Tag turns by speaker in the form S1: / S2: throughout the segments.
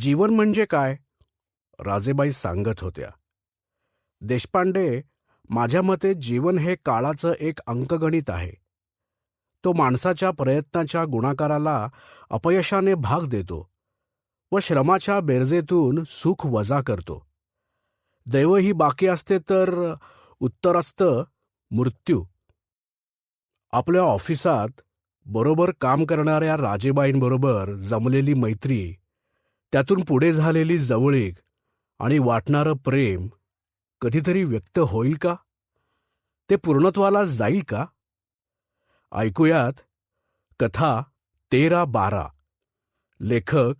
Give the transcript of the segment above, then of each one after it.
S1: जीवन म्हणजे काय? राजेबाई सांगत होत्या. देशपांडे माझ्या मते जीवन हे काळाचं एक अंकगणित आहे. तो माणसाच्या प्रयत्नाच्या गुणाकाराला अपयशाने भाग देतो व श्रमाच्या बेरजेतून सुख वजा करतो. दैवही बाकी असते तर उत्तर असतं मृत्यू. आपल्या ऑफिसात बरोबर काम करणाऱ्या राजेबाईंबरोबर जमलेली मैत्री त्यातून पुढे झालेली जवळीक आणि वाटणारं प्रेम कधीतरी व्यक्त होईल का? ते पूर्णत्वाला जाईल का? ऐकूयात कथा तेरा बारा. लेखक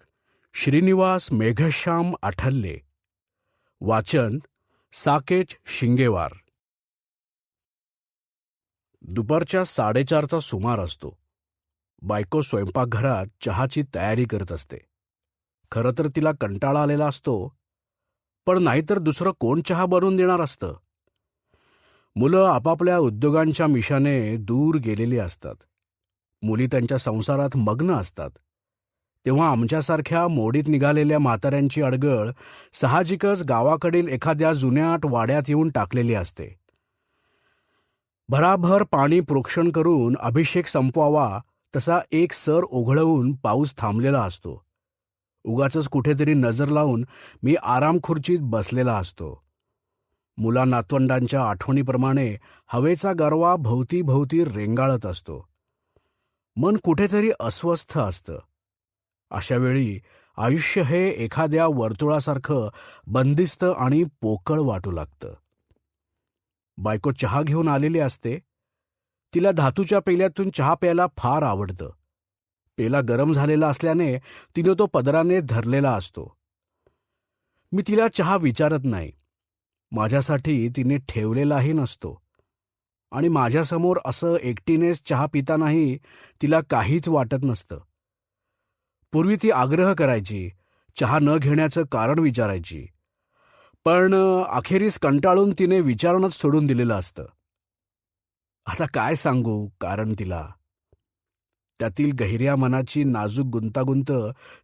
S1: श्रीनिवास मेघश्याम आठल्ले. वाचन साकेच शिंगेवार. दुपारच्या साडेचारचा सुमार असतो. बायको स्वयंपाकघरात चहाची तयारी करत असते. खरं तर तिला कंटाळा आलेला असतो. पण नाहीतर दुसरं कोण चहा बनवून देणार असतं? मुलं आपापल्या उद्योगांच्या मिशाने दूर गेलेली असतात. मुली त्यांच्या संसारात मग्न असतात. तेव्हा आमच्यासारख्या मोडीत निघालेल्या म्हाताऱ्यांची अडगळ साहजिकच गावाकडील एखाद्या जुन्याट वाड्यात येऊन टाकलेली असते. भराभर पाणी प्रोक्षण करून अभिषेक संपवावा तसा एक सर ओघळवून पाऊस थांबलेला असतो. उगाच कुठेतरी नजर लावून मी आराम खुर्चीत बसलेला असतो. मुला नातवंडांच्या आठवणीप्रमाणे हवेचा गरवा भोवती भोवती रेंगाळत असतो. मन कुठेतरी अस्वस्थ असतं. अशावेळी आयुष्य हे एखाद्या वर्तुळासारखं बंदिस्त आणि पोकळ वाटू लागतं. बायको चहा घेऊन आलेली असते. तिला धातूच्या पेल्यातून चहा प्यायला फार आवडतं. पेला गरम झालेला असल्याने तिने तो पदराने धरलेला असतो. मी तिला चहा विचारत नाही. माझ्यासाठी तिने ठेवलेलाही नसतो. आणि माझ्यासमोर असं एकटीनेच चहा पितानाही तिला काहीच वाटत नसतं. पूर्वी ती आग्रह करायची चहा न घेण्याचं कारण विचारायची. पण अखेरीस कंटाळून तिने विचारणंच सोडून दिलेलं असतं. आता काय सांगू कारण तिला? त्यातील गहिऱ्या मनाची नाजूक गुंतागुंत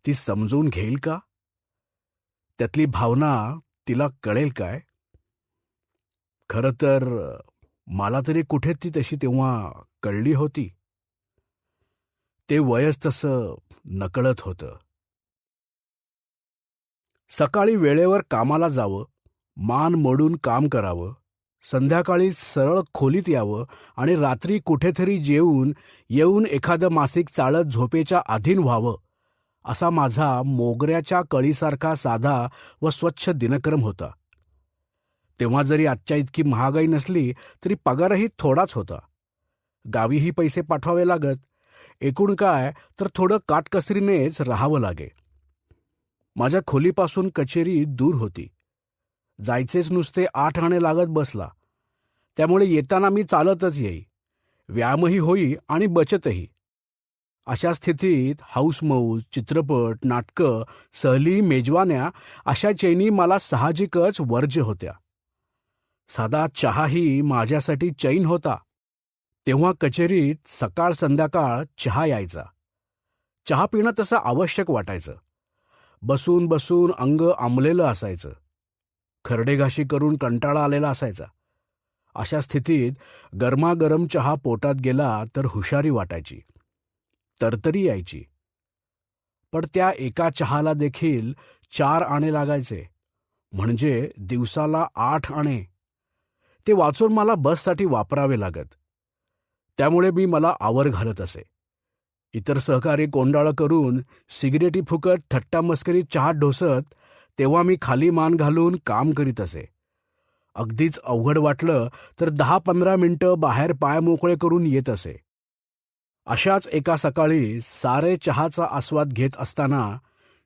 S1: ती समजून घेईल का? त्यातली भावना तिला कळेल काय? खरं तर मला तरी कुठे ती तशी तेव्हा कळली होती? ते वयच तसं नकळत होतं. सकाळी वेळेवर कामाला जावं मान मोडून काम करावं संध्याकाळी सरळ खोलीत यावं आणि रात्री कुठेतरी जेवून येऊन एखादं मासिक चाळत झोपेच्या अधीन व्हावं असा माझा मोगऱ्याच्या कळीसारखा साधा व स्वच्छ दिनक्रम होता. तेव्हा जरी आजच्या इतकी महागाई नसली तरी पगारही थोडाच होता. गावीही पैसे पाठवावे लागत. एकूण काय तर थोडं काटकसरीनेच राहावं लागे. माझ्या खोलीपासून कचेरी दूर होती. जायचेच नुसते आठ आणे लागत बसला. त्यामुळे येताना मी चालतच येई. व्यायामही होई आणि बचतही. अशा स्थितीत हाऊसमौज चित्रपट नाटकं सहली मेजवान्या अशा चैनी मला साहजिकच वर्ज्य होत्या. साधा चहाही माझ्यासाठी चैन होता. तेव्हा कचेरीत सकाळ संध्याकाळ चहा यायचा. चहा पिणं तसं आवश्यक वाटायचं. बसून बसून अंग आंबलेलं असायचं. खरडेघाशी करून कंटाळा आलेला असायचा. अशा स्थितीत गरमागरम चहा पोटात गेला तर हुशारी वाटायची. तरतरी यायची. पण त्या एका चहाला देखील चार आणे लागायचे. म्हणजे दिवसाला आठ आणे. ते वाचून मला बससाठी वापरावे लागत. त्यामुळे मी मला आवर घालत असे. इतर सहकारी कोंडाळं करून सिगरेटी फुकट थट्टा मस्करी चहा ढोसत तेव्हा मी खाली मान घालून काम करीत असे. अगदीच अवघड वाटलं तर दहा पंधरा मिनिटं बाहेर पाय मोकळे करून येत असे. अशाच एका सकाळी सारे चहाचा आस्वाद घेत असताना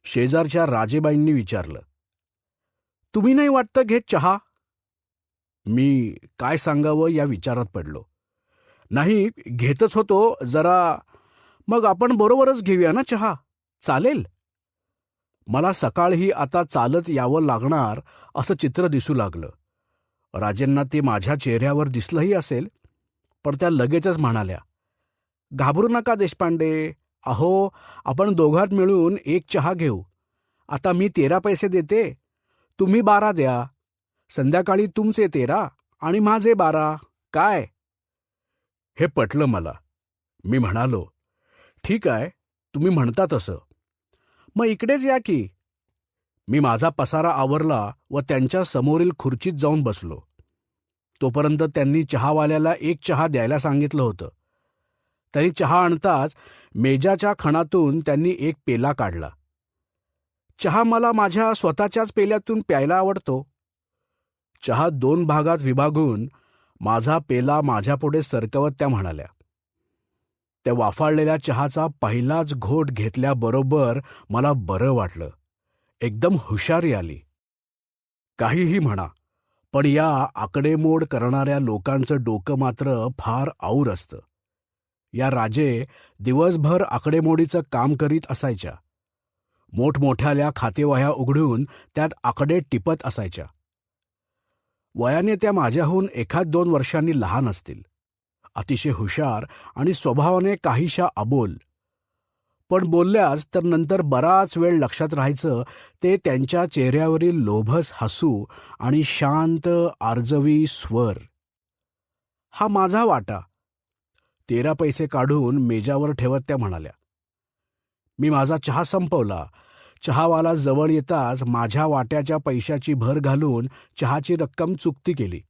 S1: शेजारच्या राजेबाईंनी विचारलं तुम्ही नाही वाटतं घेत चहा? मी काय सांगावं या विचारात पडलो. नाही घेतच होतो जरा मग आपण बरोबरच घेऊया ना चहा? चालेल. मला सकाळही आता चालत यावं लागणार असं चित्र दिसू लागलं. राजेंना ते माझ्या चेहऱ्यावर दिसलंही असेल पण त्या लगेचच म्हणाल्या घाबरू नका देशपांडे. अहो आपण दोघात मिळून एक चहा घेऊ. आता मी तेरा पैसे देते. तुम्ही बारा द्या. संध्याकाळी तुमचे तेरा आणि माझे बारा. काय? हे पटलं मला. मी म्हणालो ठीक आहे. तुम्ही म्हणता तसं. मग इकडेच या की. मी माझा पसारा आवरला व त्यांच्या समोरील खुर्चीत जाऊन बसलो. तोपर्यंत त्यांनी चहावाल्याला एक चहा द्यायला सांगितलं होतं. त्यांनी चहा आणताच मेजाच्या खणातून त्यांनी एक पेला काढला. चहा मला माझ्या स्वतःच्याच पेल्यातून प्यायला आवडतो. चहा दोन भागात विभागून माझा पेला माझ्यापुढे सरकवत त्या म्हणाल्या. त्या वाफाळलेल्या चहाचा पहिलाच घोट घेतल्याबरोबर मला बरं वाटलं. एकदम हुशारी आली. काहीही म्हणा पण या आकडेमोड करणाऱ्या लोकांचं डोकं मात्र फार आऊर असतं. या राजे दिवसभर आकडेमोडीचं काम करीत असायच्या. मोठमोठ्याल्या खातेवह्या उघडून त्यात आकडे टिपत असायच्या. वयाने त्या माझ्याहून एखाद दोन वर्षांनी लहान असतील. अतिशय हुशार आणि स्वभावाने काहीशा अबोल. पण बोलल्यास तर नंतर बराच वेळ लक्षात राहायचं ते त्यांच्या चेहऱ्यावरील लोभस हसू आणि शांत आर्जवी स्वर. हा माझा वाटा. तेरा पैसे काढून मेजावर ठेवत त्या म्हणाल्या. मी माझा चहा संपवला. चहावाला जवळ येताच माझ्या वाट्याच्या पैशाची भर घालून चहाची रक्कम चुकती केली.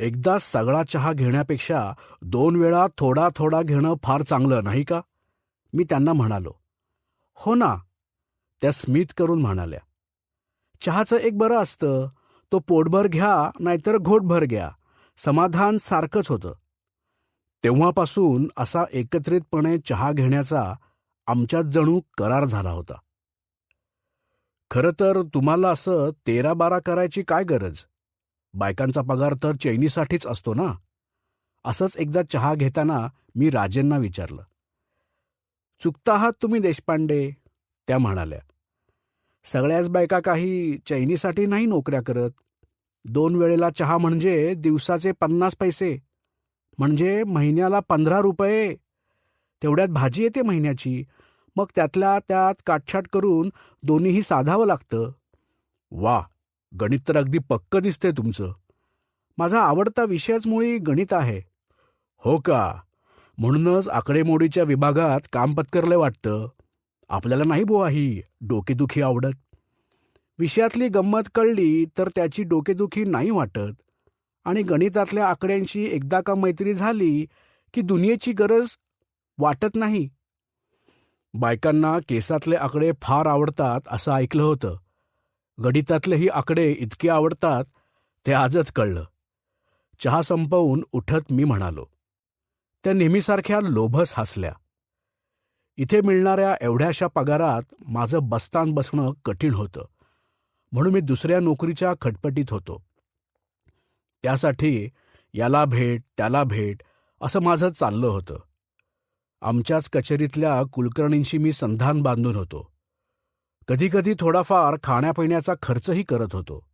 S1: एकदा सगळा चहा घेण्यापेक्षा दोन वेळा थोडा थोडा घेणं फार चांगलं नाही का? मी त्यांना म्हणालो. हो ना त्या स्मित करून म्हणाल्या. चहाचं एक बरं असतं तो पोटभर घ्या नाहीतर घोटभर घ्या समाधान सारखंच होतं. तेव्हापासून असा एकत्रितपणे चहा घेण्याचा आमच्यात जणू करार झाला होता. खरं तर तुम्हाला असं तेरा बारा करायची काय गरज? बायकांचा पगार तर चैनीसाठीच असतो ना? असंच एकदा चहा घेताना मी राजेंना विचारलं. चुकता आहात तुम्ही देशपांडे? त्या म्हणाल्या. सगळ्याच बायका काही चैनीसाठी नाही नोकऱ्या करत. दोन वेळेला चहा म्हणजे दिवसाचे पन्नास पैसे. म्हणजे महिन्याला पंधरा रुपये. तेवढ्यात भाजी येते महिन्याची. मग त्यातल्या त्यात काटछाट करून दोन्हीही साधावं लागतं. वा गणित तर अगदी पक्क दिसते तुमचं. माझा आवडता विषयच मुळी गणित आहे. हो का? म्हणूनच आकडेमोडीच्या विभागात काम पत्करले वाटतं. आपल्याला नाही बुवा ही डोकेदुखी आवडत. विषयातली गंमत कळली तर त्याची डोकेदुखी नाही वाटत. आणि गणितातल्या आकड्यांशी एकदा का मैत्री झाली की दुनियेची गरज वाटत नाही. बायकांना केसातले आकडे फार आवडतात असं ऐकलं होतं. गणितातलेही आकडे इतके आवडतात ते आजच कळलं. चहा संपवून उठत मी म्हणालो त्या नेहमीसारख्या लोभस हसल्या. इथे मिळणाऱ्या एवढ्याशा पगारात माझं बस्तान बसणं कठीण होतं. म्हणून मी दुसऱ्या नोकरीच्या खटपटीत होतो. त्यासाठी याला भेट त्याला भेट असं माझं चाललं होतं. आमच्याच कचेरीतल्या कुलकर्णींशी मी संधान बांधून होतो. कधीकधी थोडाफार खाण्यापिण्याचा खर्चही करत होतो.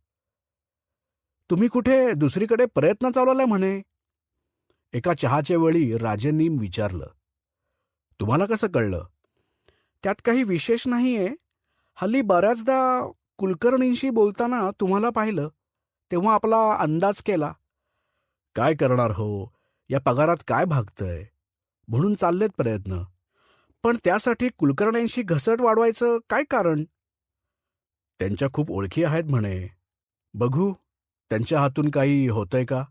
S1: तुम्ही कुठे दुसरीकडे प्रयत्न चालवलाय म्हणे? एका चहाच्या वेळी राजेंनी विचारलं. तुम्हाला कसं कळलं? त्यात काही विशेष नाहीये. हल्ली बऱ्याचदा कुलकर्णींशी बोलताना तुम्हाला पाहिलं तेव्हा आपला अंदाज केला. काय करणार हो? या पगारात काय भागतंय? म्हणून चाललेत प्रयत्न. पण त्यासाठी कुलकर्ण्यांशी घसट वाढवायचं काय कारण? त्यांच्या खूप ओळखी आहेत म्हणे. बघू त्यांच्या हातून काही होतंय का?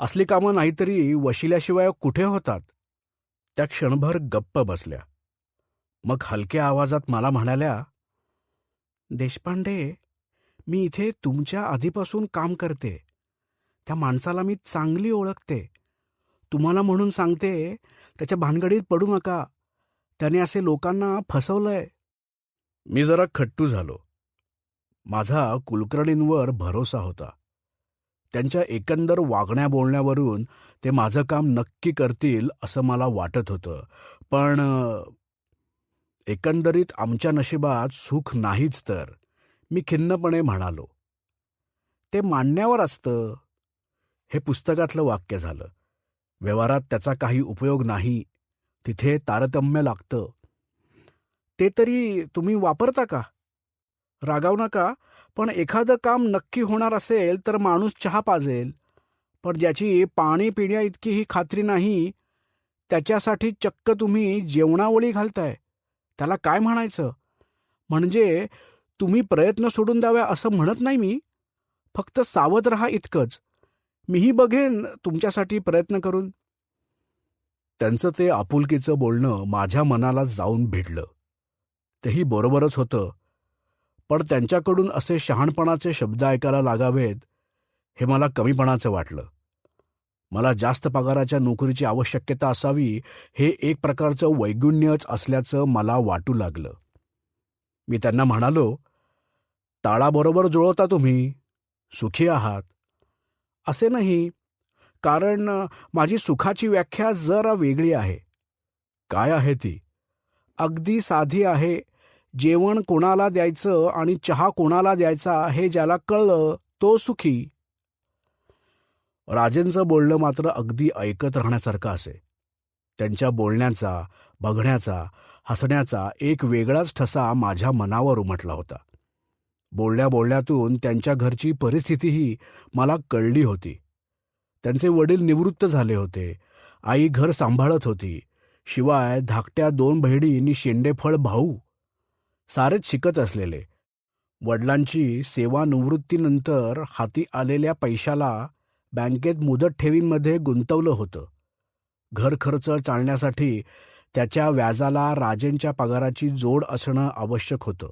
S1: असली कामं नाहीतरी वशिल्याशिवाय कुठे होतात? त्या क्षणभर गप्प बसल्या. मग हलक्या आवाजात मला म्हणाल्या देशपांडे मी इथे तुमच्या आधीपासून काम करते. त्या माणसाला मी चांगली ओळखते. तुम्हाला म्हणून सांगते त्याच्या भानगडीत पडू नका. त्याने असे लोकांना फसवलंय. मी जरा खट्टू झालो. माझा कुलकर्णींवर भरोसा होता. त्यांच्या एकंदर वागण्या बोलण्यावरून ते माझं काम नक्की करतील असं मला वाटत होतं. पण एकंदरीत आमच्या नशिबात सुख नाहीच तर मी खिन्नपणे म्हणालो. ते मांडण्यावर असतं. हे पुस्तकातलं वाक्य झालं. व्यवहारात त्याचा काही उपयोग नाही तिथे तारतम्य लागतं. ते तरी तुम्ही वापरता का? रागावू नका पण एखादं काम नक्की होणार असेल तर माणूस चहा पाजेल. पण ज्याची पाणी पिण्या इतकीही खात्री नाही त्याच्यासाठी चक्क तुम्ही जेवणावळी घालताय. त्याला काय म्हणायचं? म्हणजे तुम्ही प्रयत्न सोडून द्याव्या असं म्हणत नाही मी. फक्त सावध रहा इतकंच. मीही बघेन तुमच्यासाठी प्रयत्न करून. त्यांचं ते आपुलकीचं बोलणं माझ्या मनाला जाऊन भिडलं. तेही बरोबरच होतं. पण त्यांच्याकडून असे शहाणपणाचे शब्द ऐकायला लागावेत हे मला कमीपणाचं वाटलं. मला जास्त पगाराच्या नोकरीची आवश्यकता असावी हे एक प्रकारचं वैगुण्यच असल्याचं मला वाटू लागलं. मी त्यांना म्हणालो ताळाबरोबर जुळवता तुम्ही. सुखी आहात. असे नाही कारण माझी सुखाची व्याख्या जरा वेगळी आहे. काय आहे ती? अगदी साधी आहे. जेवण कोणाला द्यायचं आणि चहा कोणाला द्यायचा हे ज्याला कळलं तो सुखी. राजेंचं बोलणं मात्र अगदी ऐकत राहण्यासारखं असे. त्यांच्या बोलण्याचा बघण्याचा हसण्याचा एक वेगळाच ठसा माझ्या मनावर उमटला होता. बोलण्या बोलण्यातून त्यांच्या घरची परिस्थितीही मला कळली होती. त्यांचे वडील निवृत्त झाले होते. आई घर सांभाळत होती. शिवाय धाकट्या दोन बहिणी शेंडेफळ भाऊ सारेच शिकत असलेले. वडिलांची सेवानिवृत्तीनंतर हाती आलेल्या पैशाला बँकेत मुदत ठेवींमध्ये गुंतवलं होतं. घर खर्च चालण्यासाठी त्याच्या व्याजाला राजेंच्या पगाराची जोड असणं आवश्यक होतं.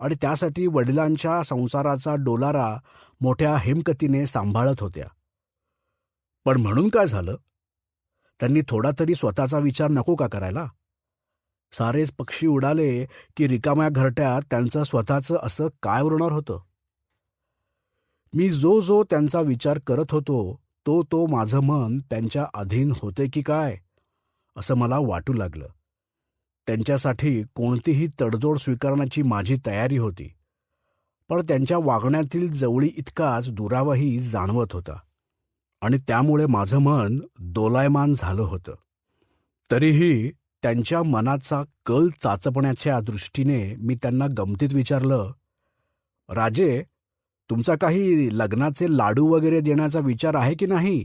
S1: आणि त्यासाठी वडिलांच्या संसाराचा डोलारा मोठ्या हिमकतीने सांभाळत होत्या. पण म्हणून काय झालं? त्यांनी थोडा तरी स्वतःचा विचार नको का करायला? सारेच पक्षी उडाले की रिकाम्या घरट्यात त्यांचं स्वतःचं असं काय उरणार होतं? मी जो जो त्यांचा विचार करत होतो तो तो माझं मन त्यांच्या अधीन होते की काय असं मला वाटू लागलं. त्यांच्यासाठी कोणतीही तडजोड स्वीकारण्याची माझी तयारी होती. पण त्यांच्या वागण्यातील जवळी इतकाच दुरावाही जाणवत होता. आणि त्यामुळे माझं मन दोलायमान झालं होतं. तरीही त्यांच्या मनाचा कल चाचपण्याच्या दृष्टीने मी त्यांना गमतीत विचारलं राजे तुमचा काही लग्नाचे लाडू वगैरे देण्याचा विचार आहे की नाही?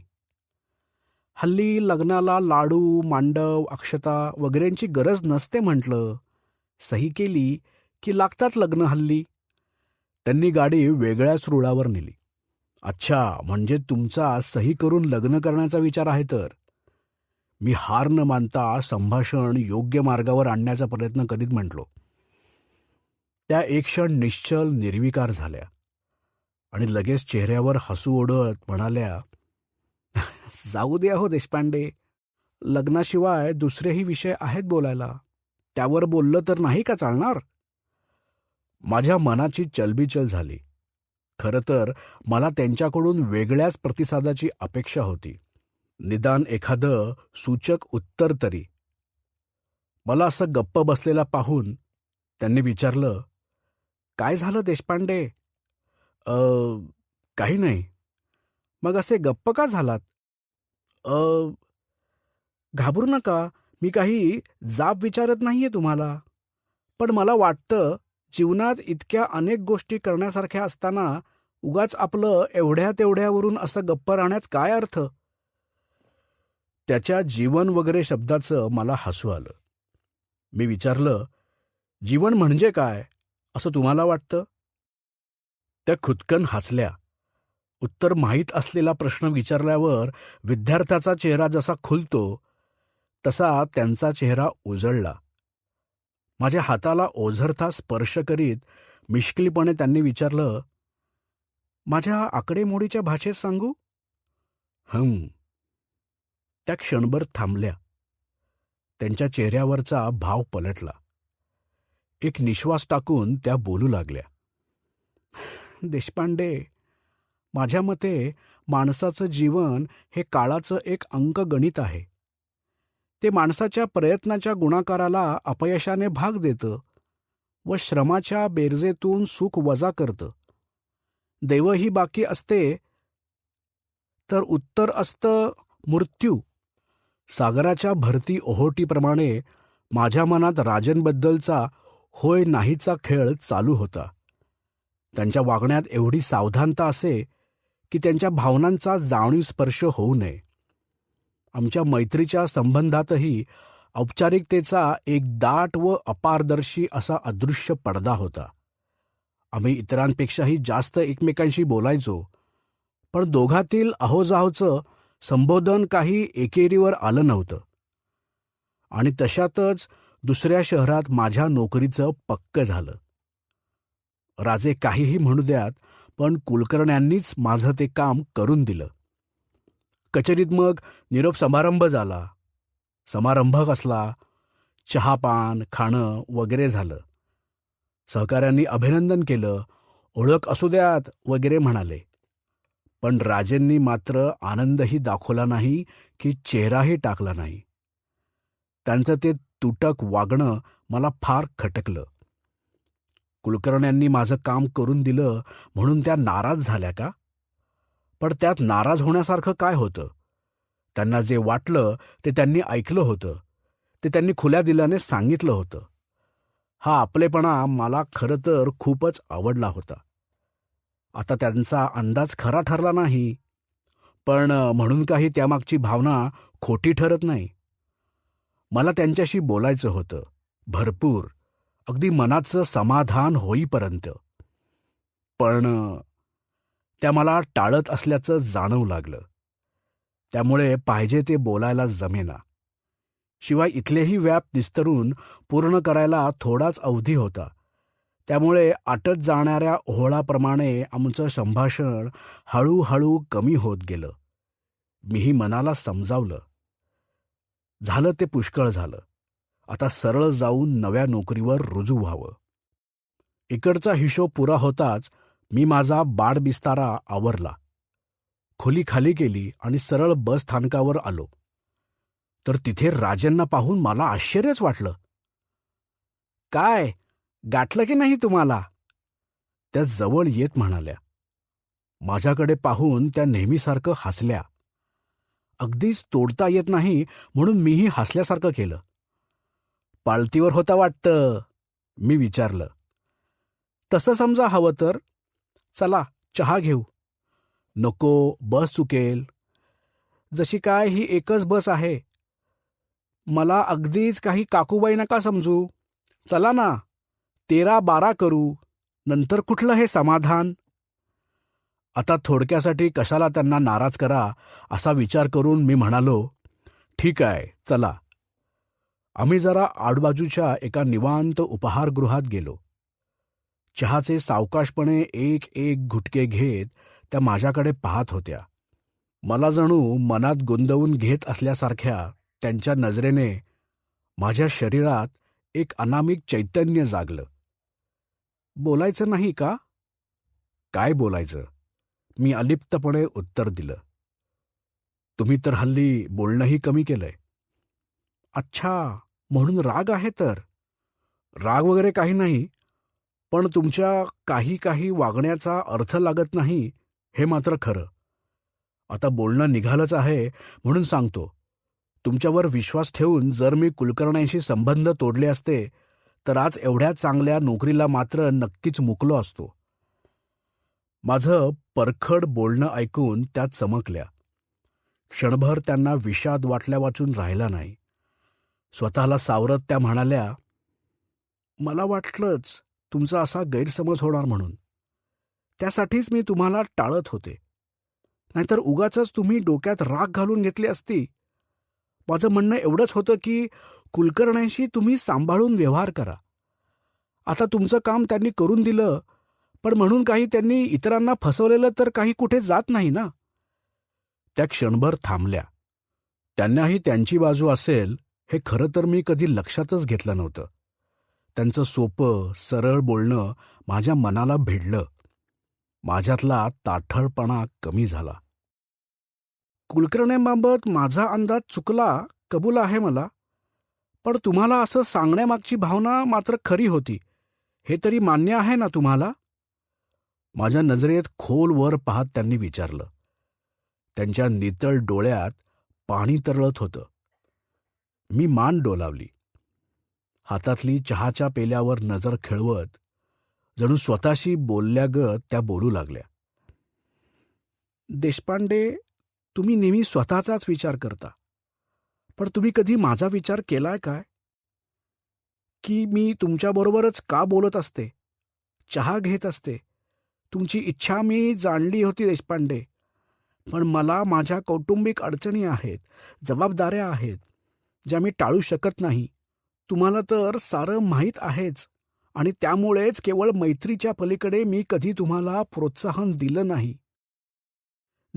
S1: हल्ली लग्नाला लाडू मांडव अक्षता वगैरेंची गरज नसते म्हटलं. सही केली की लागतात लग्न हल्ली. त्यांनी गाडी वेगळ्याच रुळावर नेली. अच्छा म्हणजे तुमचा सही करून लग्न करण्याचा विचार आहे तर. मी हार न मानता संभाषण योग्य मार्गावर आणण्याचा प्रयत्न करीत म्हटलो. त्या एक क्षण निश्चल निर्विकार झाल्या. आणि लगेच चेहऱ्यावर हसू ओढत म्हणाल्या जाऊ द्या हो देशपांडे. लग्नाशिवाय दुसरेही विषय आहेत बोलायला. त्यावर बोललं तर नाही का चालणार? माझ्या मनाची चलबिचल झाली. खरं तर मला त्यांच्याकडून वेगळ्याच प्रतिसादाची अपेक्षा होती. निदान एखादं सूचक उत्तर तरी. मला असं गप्प बसलेला पाहून त्यांनी विचारलं काय झालं देशपांडे? अ काही नाही. मग असे गप्प का झालात? अ घाबरू नका. मी काही जाब विचारत नाहीये तुम्हाला. पण मला वाटतं जीवनात इतक्या अनेक गोष्टी करण्यासारख्या असताना उगाच आपलं एवढ्या तेवढ्यावरून असं गप्प राहण्यात काय अर्थ? त्याच्या जीवन वगैरे शब्दाचं मला हसू आलं. मी विचारलं जीवन म्हणजे काय? असं तुम्हाला वाटतं? त्या खुदकन हसल्या. उत्तर माहीत असलेला प्रश्न विचारल्यावर विद्यार्थ्याचा चेहरा जसा खुलतो तसा त्यांचा चेहरा उजळला. माझ्या हाताला ओझरता स्पर्श करीत मिश्किलपणे त्यांनी विचारलं माझ्या आकडेमोडीच्या भाषेत सांगू? हम त्या क्षणभर थांबल्या. त्यांच्या चेहऱ्यावरचा भाव पलटला. एक निश्वास टाकून त्या बोलू लागल्या. देशपांडे माझ्या मते माणसाचं जीवन हे काळाचं एक अंकगणित आहे. ते माणसाच्या प्रयत्नाच्या गुणाकाराला अपयशाने भाग देतं व श्रमाच्या बेरजेतून सुख वजा करतं. दैवही बाकी असते तर उत्तर असतं मृत्यू. सागराच्या भरती ओहोटीप्रमाणे माझ्या मनात राजनबद्दलचा होय नाहीचा खेळ चालू होता. त्यांच्या वागण्यात एवढी सावधानता असे की त्यांच्या भावनांचा जाणीव स्पर्श होऊ नये. आमच्या मैत्रीच्या संबंधातही औपचारिकतेचा एक दाट व अपारदर्शी असा अदृश्य पडदा होता. आम्ही इतरांपेक्षाही जास्त एकमेकांशी बोलायचो पण दोघातील अहोजाहोचं संबोधन काही एकेरीवर आलं नव्हतं. आणि तशातच दुसऱ्या शहरात माझ्या नोकरीचं पक्क झालं. राजे काहीही म्हणू द्यात पण कुलकर्ण्यांनीच माझं ते काम करून दिलं. कचेरीत मग निरोप समारंभ झाला. समारंभ कसला? चहापान खाणं वगैरे झालं. सहकाऱ्यांनी अभिनंदन केलं. ओळख असू द्यात वगैरे म्हणाले. पण राजेंनी मात्र आनंदही दाखवला नाही की चेहराही टाकला नाही. त्यांचं ते तुटक वागणं मला फार खटकलं. कुलकर्ण्यांनी माझं काम करून दिलं म्हणून त्या नाराज झाल्या का? पण त्यात नाराज होण्यासारखं काय होतं? त्यांना जे वाटलं ते त्यांनी ऐकलं होतं. ते त्यांनी खुल्या दिल्याने सांगितलं होतं. हा आपलेपणा मला खरं तर खूपच आवडला होता. आता त्यांचा अंदाज खरा ठरला नाही. पण म्हणून काही त्यामागची भावना खोटी ठरत नाही. मला त्यांच्याशी बोलायचं होतं. भरपूर. अगदी मनाचं समाधान होईपर्यंत. पण त्या मला टाळत असल्याचं जाणवू लागलं. त्यामुळे पाहिजे ते बोलायला जमेना. शिवाय इथलेही व्याप निस्तरून पूर्ण करायला थोडाच अवधी होता. त्यामुळे आटत जाणाऱ्या ओहळाप्रमाणे आमचं संभाषण हळूहळू कमी होत गेलं. मीही मनाला समजावलं. झालं ते पुष्कळ झालं. आता सरळ जाऊन नव्या नोकरीवर रुजू व्हावं. इकडचा हिशोब पुरा होताच मी माझा बाडबिस्तारा आवरला. खोली खाली केली आणि सरळ बस स्थानकावर आलो. तर तिथे राजांना पाहून मला आश्चर्यच वाटलं. काय गाठलं की नाही तुम्हाला? त्या जवळ येत म्हणाल्या. माझ्याकडे पाहून त्या नेहमीसारखं हसल्या. अगदीच तोडता येत नाही म्हणून मीही हसल्यासारखं केलं. पालतीवर होता वाटतं मी विचारलं. तसं समजा हवं तर चला चहा घेऊ. नको बस चुकेल. जशी काय ही एकच बस आहे. मला अगदीच काही काकूबाई नका समजू. चला ना तेरा बारा करू नंतर कुठलं हे समाधान? आता थोडक्यासाठी कशाला त्यांना नाराज करा असा विचार करून मी म्हणालो ठीक आहे चला. आम्ही जरा आडबाजूच्या एका निवांत उपहारगृहात गेलो. चहाचे सावकाशपणे एक एक घुटके घेत त्या माझ्याकडे पाहत होत्या. मला जणू मनात गुंदवून घेत असल्यासारख्या त्यांच्या नजरेने माझ्या शरीरात एक अनामिक चैतन्य जागलं. बोलायचं नाही का? काय बोलायचं? मी अलिप्तपणे उत्तर दिलं. तुम्ही तर हल्ली बोलणंही कमी केलंय. अच्छा म्हणून राग आहे तर? राग वगैरे काही नाही. पण तुमच्या काही काही वागण्याचा अर्थ लागत नाही हे मात्र खरं. आता बोलणं निघालंच आहे म्हणून सांगतो. तुमच्यावर विश्वास ठेवून जर मी कुलकर्ण्यांशी संबंध तोडले असते तर आज एवढ्या चांगल्या नोकरीला मात्र नक्कीच मुकलो असतो. माझं परखड बोलणं ऐकून त्या चमकल्या. क्षणभर त्यांना विषाद वाटल्या वाचून राहिला नाही. स्वतःला सावरत त्या म्हणाल्या मला वाटलंच तुमचा असा गैरसमज होणार म्हणून. त्यासाठीच मी तुम्हाला टाळत होते. नाहीतर उगाच तुम्ही डोक्यात राग घालून घेतली असती. माझं म्हणणं एवढंच होतं की कुलकर्ण्यांशी तुम्ही सांभाळून व्यवहार करा. आता तुमचं काम त्यांनी करून दिलं पण म्हणून काही त्यांनी इतरांना फसवलेलं तर काही कुठे जात नाही ना? त्या क्षणभर थांबल्या. त्यांनाही त्यांची बाजू असेल हे खरं तर मी कधी लक्षातच घेतलं नव्हतं. त्यांचं सोपं सरळ बोलणं माझ्या मनाला भिडलं. माझ्यातला ताठळपणा कमी झाला. कुलकर्ण्यांबाबत माझा अंदाज चुकला कबूल आहे मला. पण तुम्हाला असं सांगण्यामागची भावना मात्र खरी होती. हे तरी मान्य आहे ना तुम्हाला? माझ्या नजरेत खोल वर पाहत त्यांनी विचारलं. त्यांच्या नितळ डोळ्यात पाणी तरळत होतं. मी मान डोलावली. हातातली चहाच्या पेल्यावर नजर खेळवत जणू स्वतःशी बोलल्यागत त्या बोलू लागल्या. देशपांडे तुम्ही नेहमी स्वतःचाच विचार करता पण तुम्ही कधी माझा विचार केलाय काय? की मी तुमच्याबरोबरच का बोलत असते? चहा घेत असते. तुमची इच्छा मी जाणली होती देशपांडे पण मला माझ्या कौटुंबिक अडचणी आहेत जबाबदाऱ्या आहेत ज्या मी टाळू शकत नाही. तुम्हाला तर सारं माहीत आहेच. आणि त्यामुळेच केवळ मैत्रीच्या पलीकडे मी कधी तुम्हाला प्रोत्साहन दिलं नाही.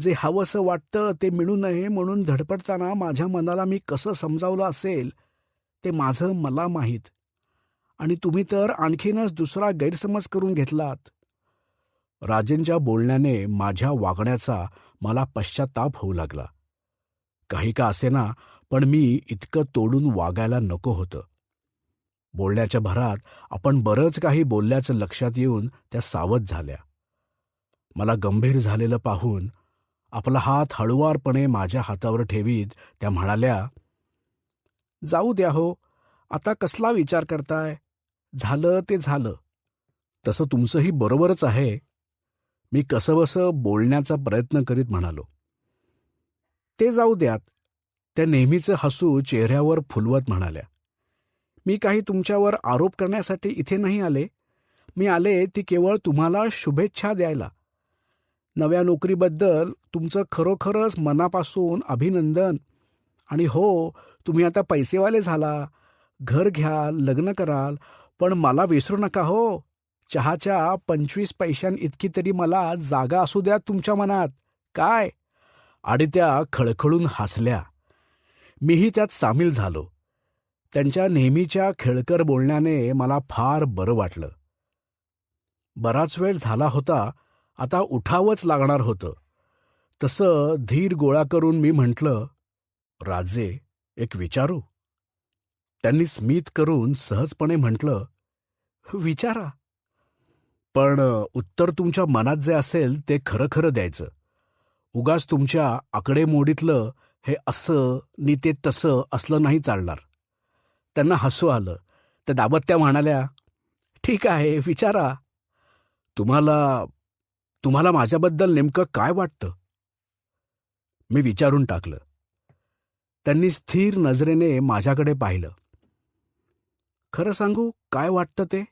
S1: जे हवंसं वाटतं ते मिळू नये म्हणून धडपडताना माझ्या मनाला मी कसं समजावलं असेल ते माझं मला माहीत. आणि तुम्ही तर आणखीनच दुसरा गैरसमज करून घेतलात. राजेंच्या बोलण्याने माझ्या वागण्याचा मला पश्चाताप होऊ लागला. काही का असेना पण मी इतकं तोडून वागायला नको होतं. बोलण्याच्या भरात आपण बरंच काही बोलल्याचं लक्षात येऊन त्या सावध झाल्या. मला गंभीर झालेलं पाहून आपला हात हळुवारपणे माझ्या हातावर ठेवीत त्या म्हणाल्या जाऊ द्या हो आता कसला विचार करताय? झालं ते झालं. तसं तुमचंही बरोबरच आहे. मी कसंबसं बोलण्याचा प्रयत्न करीत म्हणालो ते जाऊ द्यात. त्या नेहमीचं हसू चेहऱ्यावर फुलवत म्हणाल्या मी काही तुमच्यावर आरोप करण्यासाठी इथे नाही आले. मी आले ती केवळ तुम्हाला शुभेच्छा द्यायला. नव्या नोकरीबद्दल तुमचं खरोखरच मनापासून अभिनंदन. आणि हो तुम्ही आता पैसेवाले झाला. घर घ्याल लग्न कराल. पण मला विसरू नका हो. चहाच्या पंचवीस पैशांइतकी तरी मला जागा असू द्या तुमच्या मनात. काय? आणि त्या खळखळून हसल्या. मीही त्यात सामील झालो. त्यांच्या नेहमीच्या खेळकर बोलण्याने मला फार बरं वाटलं. बराच वेळ झाला होता आता उठावंच लागणार होतं. तसं धीर गोळा करून मी म्हटलं राजे एक विचारू? त्यांनी स्मित करून सहजपणे म्हटलं विचारा. पण उत्तर तुमच्या मनात जे असेल ते खरं खरं द्यायचं. उगाच तुमच्या आकडेमोडीतलं हे असं नि ते तसं असलं नाही चालणार. त्यांना हसू आलं. त्या दाबत्या म्हणाल्या ठीक आहे विचारा. तुम्हाला तुम्हाला माझ्याबद्दल नेमकं काय वाटतं? मी विचारून टाकलं. त्यांनी स्थिर नजरेने माझ्याकडे पाहिलं. खरं सांगू काय वाटतं ते?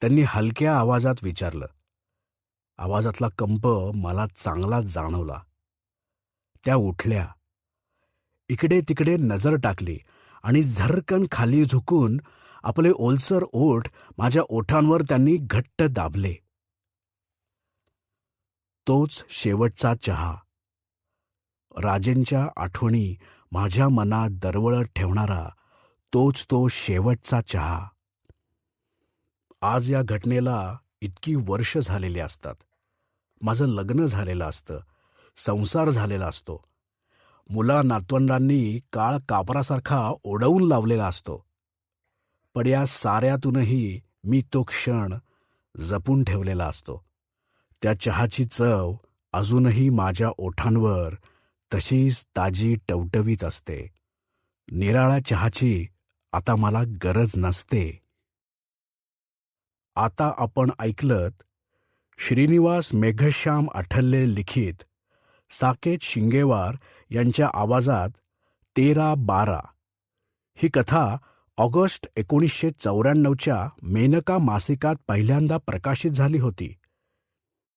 S1: त्यांनी हलक्या आवाजात विचारलं. आवाजातला कंप मला चांगला जाणवला. त्या उठल्या. इकडे तिकडे नजर टाकली. आणि झरकन खाली झुकून आपले ओलसर ओठ माझ्या ओठांवर त्यांनी घट्ट दाबले. तोच शेवटचा चहा. राजेंच्या आठवणी माझ्या मनात दरवळत ठेवणारा तोच तो शेवटचा चहा. आज या घटनेला इतकी वर्ष झालेली असतात. माझं लग्न झालेलं असतं. संसार झालेला असतो. मुला नातवंडांनी काळ कापरासारखा ओढवून लावलेला असतो. पण या साऱ्यातूनही मी तो क्षण जपून ठेवलेला असतो. त्या चहाची चव अजूनही माझ्या ओठांवर तशीच ताजी टवटवीत असते. निराळ्या चहाची आता मला गरज नसते. आता आपण ऐकलत श्रीनिवास मेघश्याम आठल्ले लिखित साकेत शिंगेवार यांच्या आवाजात तेरा बारा. ही कथा ऑगस्ट एकोणीसशे चौऱ्याण्णवच्या मेनका मासिकात पहिल्यांदा प्रकाशित झाली होती.